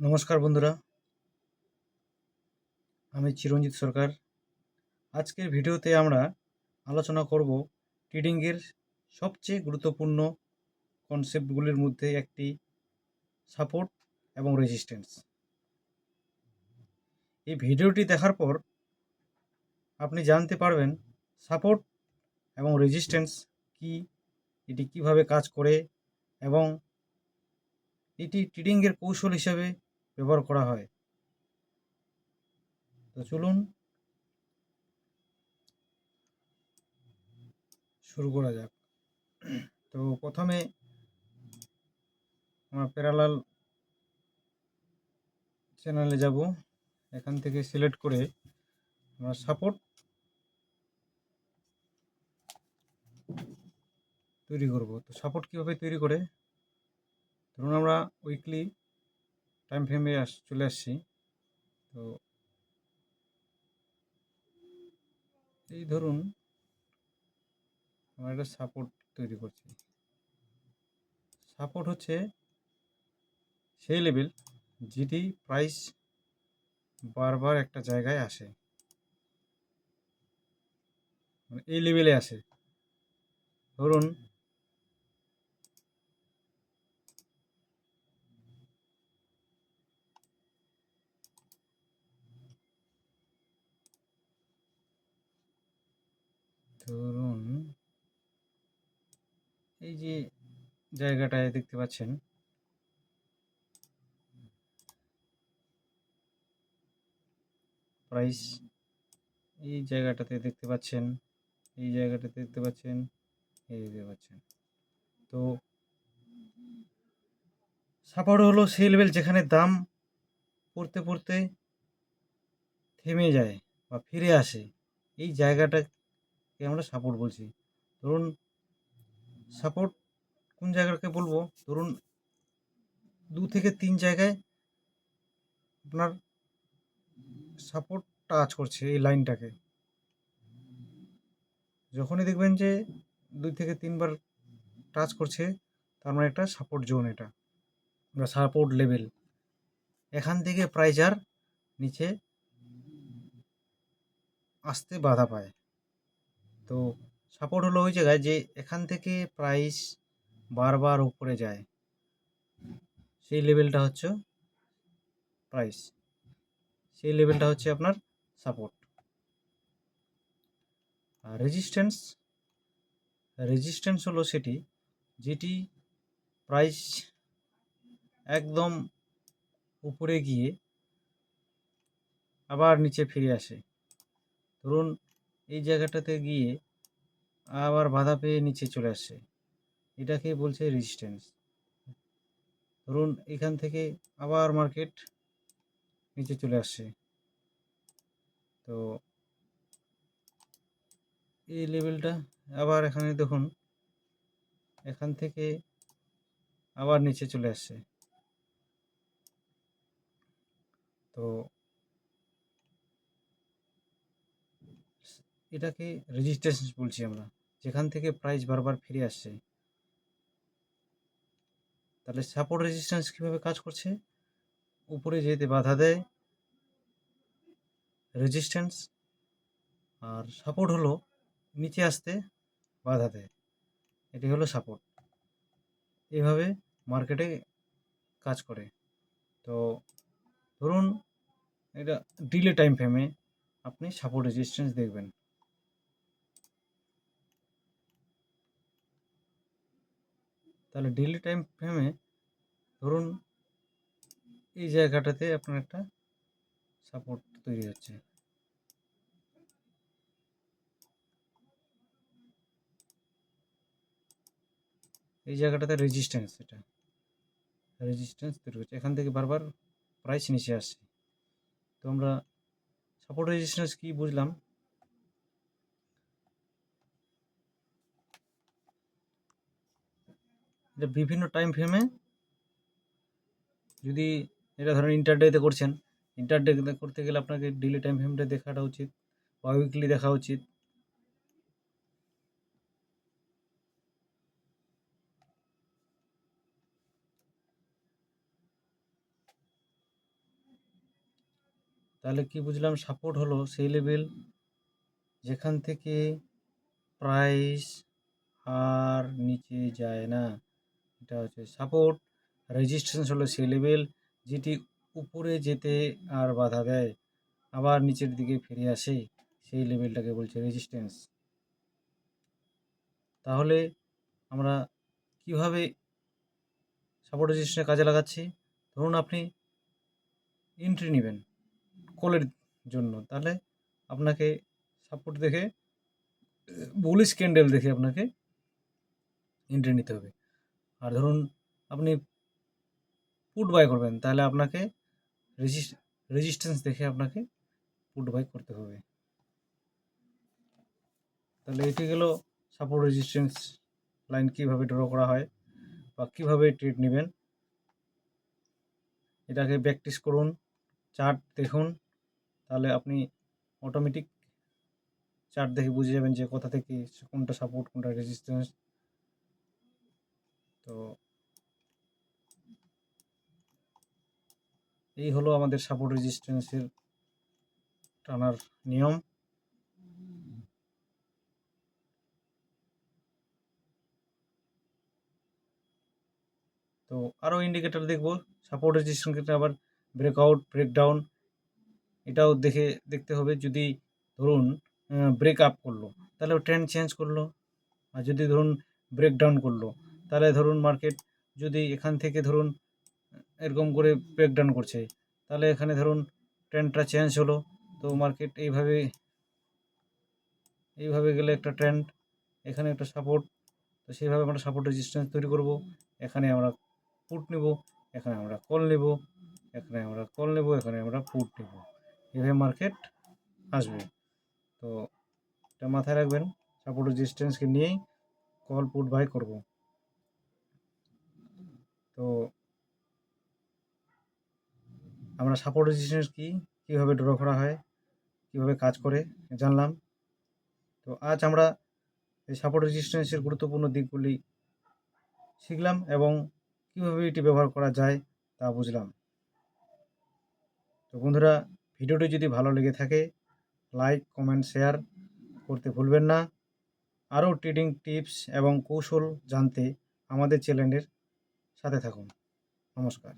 নমস্কার বন্ধুরা। আমি চিরঞ্জিত সরকার। আজকের ভিডিওতে আমরা আলোচনা করব ট্রেডিংয়ের সবচেয়ে গুরুত্বপূর্ণ কনসেপ্টগুলির মধ্যে একটি সাপোর্ট এবং রেজিস্ট্যান্স এই ভিডিওটি দেখার পর আপনি জানতে পারবেন সাপোর্ট এবং রেজিস্ট্যান্স কি, এটি কীভাবে কাজ করে এবং এটি ট্রেডিংয়ের কৌশল হিসাবে ব্যবহার করা হয়। তো চলুন শুরু করা যাক। তো প্রথমে আমরা প্যারালাল চ্যানেলে যাব। এখান থেকে সিলেক্ট করে আমরা সাপোর্ট তৈরি করব। তো সাপোর্ট কীভাবে তৈরি করে? ধরুন আমরা উইকলি টাইম ফ্রেমে চলে আসছি। তো এই ধরুন, আমরা একটা সাপোর্ট তৈরি করছি। সাপোর্ট হচ্ছে সেই লেভেল যেটি প্রাইস বারবার একটা জায়গায় আসে। মানে এই লেভেলে আসে। ধরুন এই যে জায়গাটায় দেখতে পাচ্ছেন। প্রাইস এই জায়গাটাতে দেখতে পাচ্ছেন, এই জায়গাটাতে দেখতে পাচ্ছেন, এই দেখতে পাচ্ছেন। তো সাপোর্ট হলো সেই লেভেল যেখানে দাম পড়তে পড়তে থেমে যায় বা ফিরে আসে। এই জায়গাটাকে আমরা সাপোর্ট বলছি। ধরুন সাপোর্ট কোন জায়গাকে বলব? ধরুন দু থেকে তিন জায়গায় আপনার সাপোর্ট টাচ করছে এই লাইনটাকে যখনই দেখবেন যে দুই থেকে তিনবার টাচ করছে, তার মানে একটা সাপোর্ট জোন এটা, বা সাপোর্ট লেভেল এখান থেকে প্রাইস আর নিচে আসতে বাধা পায়। তো সাপোর্ট হলো ওই জায়গায় যে এখান থেকে প্রাইস বারবার উপরে যায়। সেই লেভেলটা হচ্ছে প্রাইস সেই লেভেলটা হচ্ছে আপনার সাপোর্ট আর রেজিস্ট্যান্স রেজিস্ট্যান্স হলো সেটি যেটি প্রাইস একদম উপরে গিয়ে আবার নিচে ফিরে আসে। ধরুন এই জায়গাটাতে গিয়ে আবার বাধা পেয়ে নিচে চলে আসছে। এটাকে বলছে রেজিস্ট্যান্স ধরুন এখান থেকে আবার মার্কেট নিচে চলে আসছে। তো এই লেভেলটা আবার এখানে দেখুন, এখান থেকে আবার নিচে চলে আসছে। তো এটাকে রেজিস্ট্রেশন বলছি আমরা। যেখান থেকে প্রাইস বারবার ফিরে আসছে। তাহলে সাপোর্ট রেজিস্ট্যান্স কীভাবে কাজ করছে? উপরে যেতে বাধা দেয়। রেজিস্ট্যান্স আর সাপোর্ট হলো নিচে আসতে বাধা দেয়। এটি হলো সাপোর্ট এইভাবে মার্কেটে কাজ করে। তো ধরুন, এটা ডিলে টাইম ফ্রেমে আপনি সাপোর্ট রেজিস্ট্যান্স দেখবেন। তাহলে ডেলি টাইম ফ্রেমে ধরুন এই জায়গাটাতে আপনার একটা সাপোর্ট তৈরি হচ্ছে। এই জায়গাটাতে রেজিস্ট্যান্স এটা। রেজিস্ট্যান্স তৈরি হচ্ছে। এখান থেকে বারবার প্রাইস নিচে আসছে। তো আমরা সাপোর্ট রেজিস্ট্যান্স কি বুঝলাম? এটা বিভিন্ন টাইম ফ্রেমে যদি এটা ধরেন ইন্টারডেতে করছেন ইন্টারডে করতে গেলে আপনাকে ডেলি টাইম ফ্রেমটা দেখাটা উচিত বা উইকলি দেখা উচিত। তাহলে কি বুঝলাম সাপোর্ট হলো সেই লেভেল যেখান থেকে প্রাইস আর নিচে যায় না। এটা হচ্ছে সাপোর্ট রেজিস্ট্যান্স হলো সেই লেভেল যেটি উপরে যেতে আর বাধা দেয়। আবার নিচের দিকে ফিরে আসে, সেই লেভেলটাকে বলছে রেজিস্ট্যান্স তাহলে আমরা কীভাবে সাপোর্ট রেজিস্ট্যান্স কাজে লাগাচ্ছি? ধরুন আপনি এন্ট্রি নেবেন কলের জন্য, তাহলে আপনাকে সাপোর্ট দেখে বুলিশ ক্যান্ডেল দেখে আপনাকে এন্ট্রি নিতে হবে। আর ধরুন আপনি পুট বাই করবেন, তাহলে আপনাকে রেজিস্ট রেজিস্ট্যান্স দেখে আপনাকে পুট বাই করতে হবে। তাহলে এটি গেল সাপোর্ট রেজিস্ট্যান্স লাইন কীভাবে ড্র করা হয় বা কীভাবে ট্রেড নেবেন। এটাকে প্র্যাকটিস করুন চার্ট দেখুন, তাহলে আপনি অটোমেটিক চার্ট দেখে বুঝে যাবেন যে কোথা থেকে কোনটা সাপোর্ট কোনটা রেজিস্ট্যান্স তো এই হলো আমাদের সাপোর্ট রেজিস্ট্যান্সের টানার নিয়ম। তো আরও ইন্ডিকেটর দেখব। সাপোর্ট রেজিস্ট্যান্স ক্ষেত্রে আবার ব্রেকআউট ব্রেকডাউন এটাও দেখে দেখতে হবে। যদি ধরুন ব্রেক আপ করল, তাহলে ট্রেন্ড চেঞ্জ করল। আর যদি ধরুন ব্রেকডাউন করল তাহলে ধরুন মার্কেট যদি এখান থেকে ধরুন, এরকম করে ব্রেকডাউন করছে, তাহলে এখানে ধরুন ট্রেন্ডটা চেঞ্জ হলো। তো মার্কেট এইভাবে এইভাবে গেলে একটা ট্রেন্ড এখানে একটা সাপোর্ট তো সেইভাবে আমরা সাপোর্ট রেজিস্ট্যান্স তৈরি করব। এখানে আমরা পুট নেব, এখানে আমরা কল নেব, এখানে আমরা কল নেব, এখানে আমরা পুট নেব। এভাবে মার্কেট আসবে। তো এটা মাথায় রাখবেন সাপোর্ট রেজিস্ট্যান্সকে নিয়েই কল পুট বাই করব। তো আমরা সাপোর্ট রেজিস্ট্যান্স কী? কীভাবে ড্র করা হয়? কীভাবে কাজ করে? জানলাম। তো আজ আমরা এই সাপোর্ট রেজিস্ট্যান্সের গুরুত্বপূর্ণ দিকগুলি শিখলাম এবং কীভাবে এটি ব্যবহার করা যায় তা বুঝলাম। তো বন্ধুরা, ভিডিওটি যদি ভালো লেগে থাকে লাইক কমেন্ট শেয়ার করতে ভুলবেন না। আরও ট্রেডিং টিপস এবং কৌশল জানতে আমাদের চ্যানেলের সাথে থাকুন নমস্কার